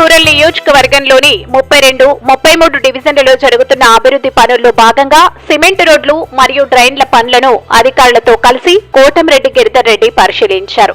Rural నియోజకవర్గంలోని ముప్పై రెండు ముప్పై మూడు డివిజన్లలో జరుగుతున్న అభివృద్ధి పనుల్లో భాగంగా సిమెంట్ రోడ్లు మరియు డ్రైన్ల పనులను అధికారులతో కలిసి కోటంరెడ్డి గిరిధర్ రెడ్డి పరిశీలించారు.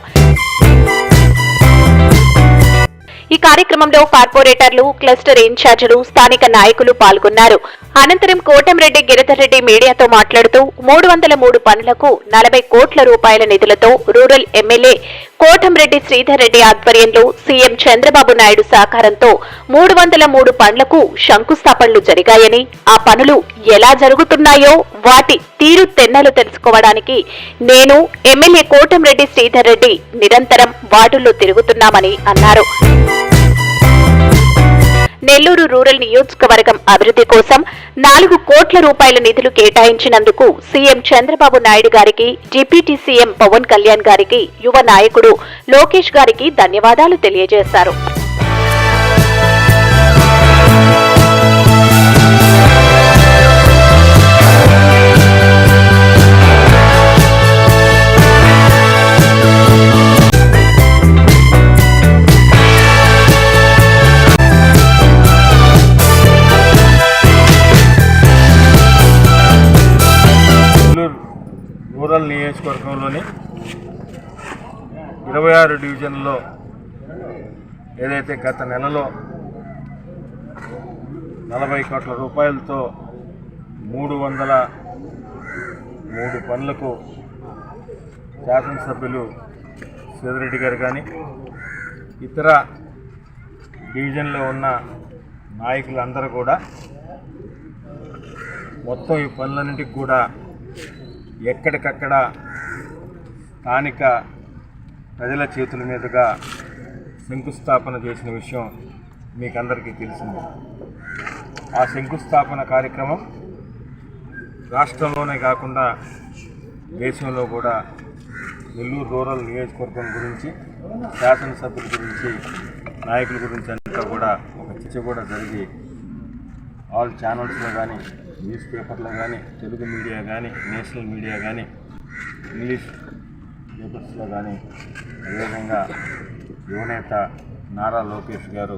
ఈ కార్యక్రమంలో కార్పొరేటర్లు క్లస్టర్ ఇన్ఛార్జీలు స్థానిక నాయకులు పాల్గొన్నారు. అనంతరం కోటంరెడ్డి గిరిధర్ రెడ్డి మీడియాతో మాట్లాడుతూ మూడు వందల మూడు పనులకు నలభై కోట్ల రూపాయల నిధులతో రూరల్ ఎమ్మెల్యే కోటంరెడ్డి శ్రీధర్ రెడ్డి ఆధ్వర్యంలో సీఎం చంద్రబాబు నాయుడు సహకారంతో మూడు వందల మూడు పనులకు శంకుస్థాపనలు జరిగాయని ఆ పనులు ఎలా జరుగుతున్నాయో వాటి తీరు తెన్నలు తెలుసుకోవడానికి నేను ఎమ్మెల్యే కోటంరెడ్డి శ్రీధర్ రెడ్డి నిరంతరం వార్డుల్లో తిరుగుతున్నామని అన్నారు. నెల్లూరు రూరల్ నియోజకవర్గం అభివృద్ధి కోసం నాలుగు కోట్ల రూపాయల నిధులు కేటాయించినందుకు సీఎం చంద్రబాబు నాయుడు గారికి డిప్యూటీ సీఎం పవన్ కళ్యాణ్ గారికి యువ నాయకుడు లోకేష్ గారికి ధన్యవాదాలు తెలియజేశారు. రూరల్ నియోజకవర్గంలోని ఇరవై ఆరు డివిజన్లో ఏదైతే గత నెలలో నలభై కోట్ల రూపాయలతో మూడు వందల మూడు పనులకు శాసనసభ్యులు సీదిరెడ్డి గారు కానీ ఇతర డివిజన్లో ఉన్న నాయకులందరూ కూడా మొత్తం ఈ పనులన్నింటికి కూడా ఎక్కడికక్కడ స్థానిక ప్రజల చేతుల మీదుగా శంకుస్థాపన చేసిన విషయం మీకు అందరికీ తెలిసింది. ఆ శంకుస్థాపన కార్యక్రమం రాష్ట్రంలోనే కాకుండా దేశంలో కూడా నెల్లూరు రూరల్ నియోజకవర్గం గురించి శాసనసభ్యుల గురించి నాయకుల గురించి అంతా కూడా ఒక చర్చ కూడా జరిగి ఆల్ ఛానల్స్లో కానీ న్యూస్ పేపర్లో కానీ తెలుగు మీడియా కానీ నేషనల్ మీడియా కానీ ఇంగ్లీష్ పేపర్స్లో కానీ అదేవిధంగా యువనేత నారా లోకేష్ గారు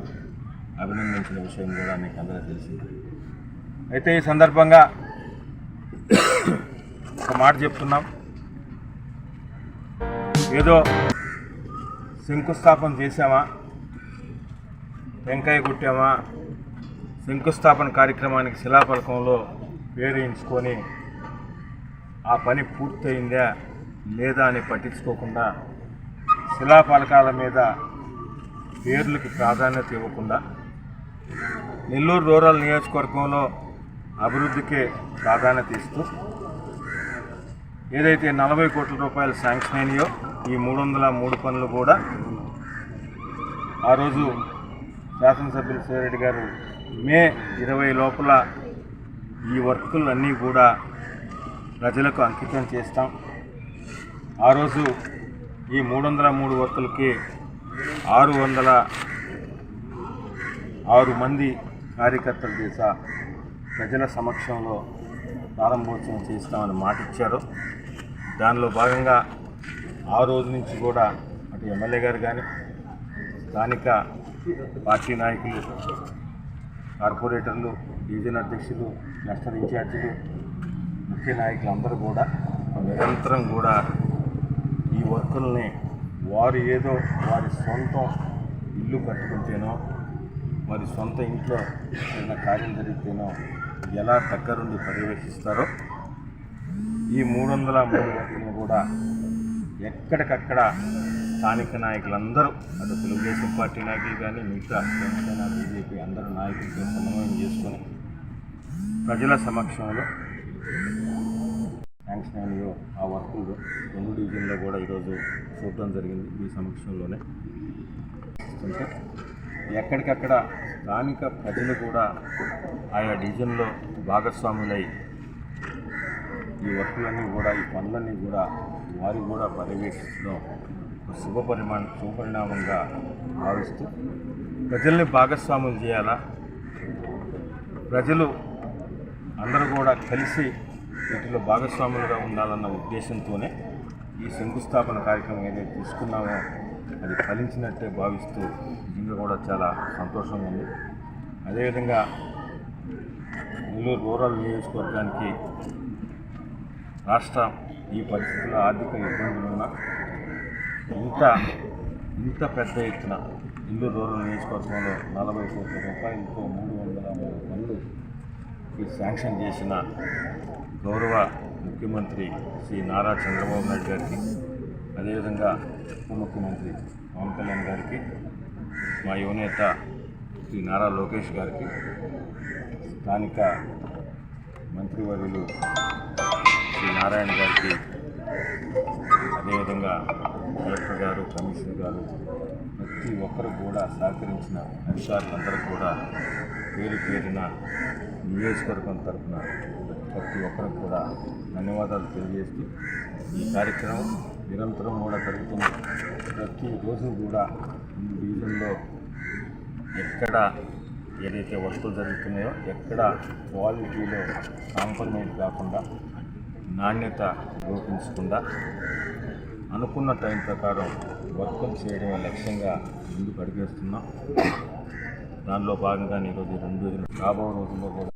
అభినందించిన విషయం కూడా మీకు అందరూ తెలిసింది. అయితే ఈ సందర్భంగా ఒక మాట చెప్తున్నాం. ఏదో శంకుస్థాపన చేసామా వెంకాయ కొట్టామా? శంకుస్థాపన కార్యక్రమానికి శిలాఫలకంలో పేరేయించుకొని ఆ పని పూర్తయిందా లేదా అని పట్టించుకోకుండా శిలాఫలకాల మీద పేర్లకు ప్రాధాన్యత ఇవ్వకుండా నెల్లూరు రూరల్ నియోజకవర్గంలో అభివృద్ధికే ప్రాధాన్యత ఇస్తూ ఏదైతే నలభై కోట్ల రూపాయలు శాంక్షన్ అయినాయో ఈ మూడు వందల మూడు పనులు కూడా ఆ రోజు శాసనసభ్యులు సేరెడ్డి గారు మే ఇరవై లోపల ఈ వర్కులన్నీ కూడా ప్రజలకు అంకితం చేస్తాం. ఆ రోజు ఈ మూడు వందల మూడు వర్కులకి ఆరు వందల ఆరు మంది కార్యకర్తలు దేశ ప్రజల సమక్షంలో ప్రారంభోత్సవం చేస్తామని మాట ఇచ్చారు దానిలో భాగంగా ఆ రోజు నుంచి కూడా అటు ఎమ్మెల్యే గారు కానీ స్థానిక పార్టీ నాయకులు కార్పొరేటర్లు డివిజన్ అధ్యక్షులు క్లస్టర్ ఇన్ఛార్జీలు ముఖ్య నాయకులు అందరూ కూడా నిరంతరం కూడా ఈ వర్కుల్ని వారు ఏదో వారి సొంతం ఇల్లు కట్టుకుంటేనో వారి సొంత ఇంట్లో ఏదైనా కార్యం జరిగితేనో ఎలా దగ్గరుండి పర్యవేక్షిస్తారో ఈ మూడు వందల మూడు వర్కులను కూడా ఎక్కడికక్కడ స్థానిక నాయకులందరూ అటు తెలుగుదేశం పార్టీ నాయకులు కానీ మిగతా జనసేన బీజేపీ అందరూ నాయకులతో సమన్వయం చేసుకొని ప్రజల సమక్షంలో శాంక్షన్ అయినయో ఆ వర్కులు రెండు డివిజన్లో కూడా ఈరోజు చూడడం జరిగింది ఈ సమక్షంలోనే. చూస్తుంటే ఎక్కడికక్కడ స్థానిక ప్రజలు కూడా ఆయా డివిజన్లో భాగస్వాములై ఈ వర్కులన్నీ కూడా ఈ పనులన్నీ కూడా వారు కూడా పర్యవేక్షించడం శుభపరిమాణ శుభ శుభపరిణామంగా భావిస్తూ ప్రజల్ని భాగస్వాములు చేయాలా? ప్రజలు అందరూ కూడా కలిసి వీటిలో భాగస్వాములుగా ఉండాలన్న ఉద్దేశంతోనే ఈ శంకుస్థాపన కార్యక్రమం ఏదైతే తీసుకున్నామో అది ఫలించినట్టే భావిస్తూ నిజంగా కూడా చాలా సంతోషంగా ఉంది. అదేవిధంగా నెల్లూరు రూరల్ నియోజకవర్గానికి రాష్ట్రం ఈ పరిస్థితుల్లో ఆర్థిక ఇబ్బందులున్నా ఇంత ఇంత పెద్ద ఎత్తున ఇల్లు రూరల్ నియోజకవర్గంలో నలభై కోట్ల రూపాయలతో మూడు వందల మూడు పనులు ఈ శాంక్షన్ చేసిన గౌరవ ముఖ్యమంత్రి శ్రీ నారా చంద్రబాబు నాయుడు గారికి అదేవిధంగా ఉప ముఖ్యమంత్రి పవన్ కళ్యాణ్ గారికి మా యువనేత శ్రీ నారా లోకేష్ గారికి స్థానిక మంత్రివర్యులు శ్రీ నారాయణ గారికి అదేవిధంగా కలెక్టర్ గారు కమిషనర్ గారు ప్రతి ఒక్కరు కూడా సహకరించిన అధికారులందరూ కూడా పేరు పేరిన నియోజకవర్గం తరఫున ప్రతి ఒక్కరికి కూడా ధన్యవాదాలు తెలియజేస్తూ ఈ కార్యక్రమం నిరంతరం కూడా జరుగుతుంది. ప్రతిరోజు కూడా ఈ డివిజన్లో ఎక్కడ ఏదైతే వస్తువులు జరుగుతున్నాయో ఎక్కడ క్వాలిటీలో కాంప్రమైజ్ కాకుండా నాణ్యత లోపించకుండా అనుకున్న టైం ప్రకారం వర్కులు చేయడమే లక్ష్యంగా ముందుకు అడిగేస్తున్నాం. దానిలో భాగంగా ఈరోజు రెండు రోజులు రాబో రోజుల్లో కూడా